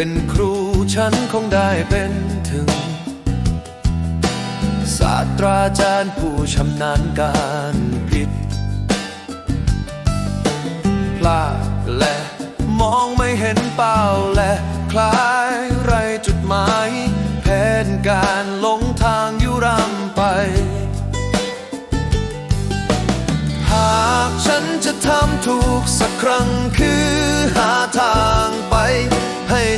เป็นครูฉันคงได้เป็นถึง ศาสตราจารย์ผู้ชำนาญการผิดพลาดและมองไม่เห็นเป้าและคล้ายไรจุดหมาย แผนการหลงทางอยู่รำไป หากฉันจะทำถูกสักครั้งคือหา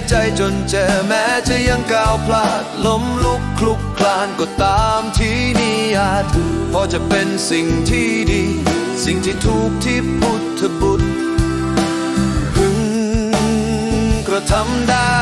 ใจจนเจอแม้จะยังก้าวพลาดล้มลุกคลุกคลานก็ตามที่นี่อาจพอจะเป็นสิ่งที่ดี สิ่งที่ถูกที่พุทธบุตรพึงกระทำได้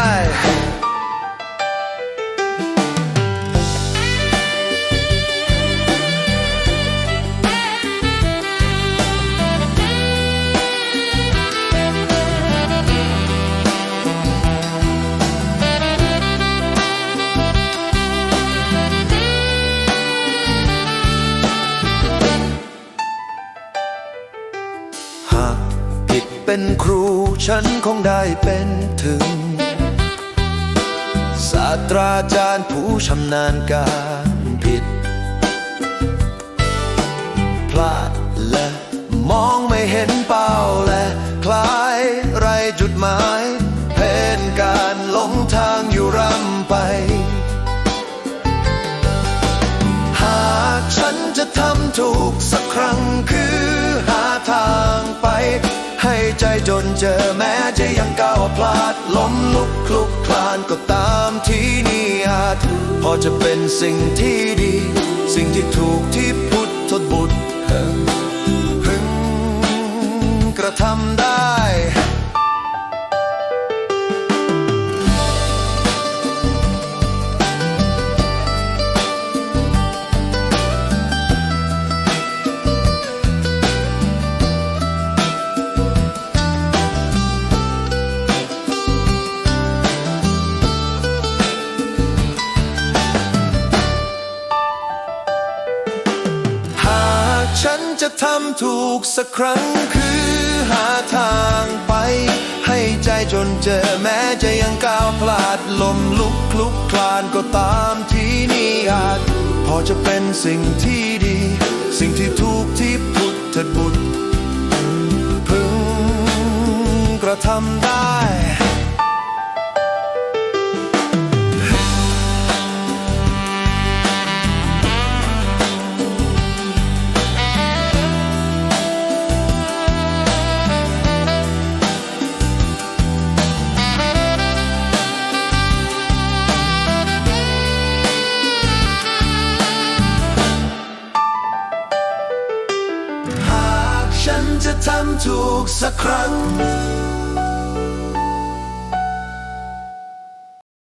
เป็นครูฉันคงได้เป็นถึง ศาสตราจารย์ผู้ชำนาญการผิด พลาดและมองไม่เห็นเป้าและคล้ายไรจุดหมายเพนการหลงทางอยู่ร่ำไป หากฉันจะทำถูกสักครั้ง เจอแม้จะยังก้าวพลาดล้มลุกคลุกคลานก็ตามที่นี่อาจพอจะเป็นสิ่งที่ดี สิ่งที่ถูกที่ จะทำถูกสักครั้งคือหาทางไป ให้ใจจนเจอแม้จะยังก้าวพลาดลมลุกคลุกคลานก็ตามที่นี่อาจ พอจะเป็นสิ่งที่ดี สิ่งที่ถูกที่พุทธบุตรพึงกระทำ จะทำถูกสักครั้ง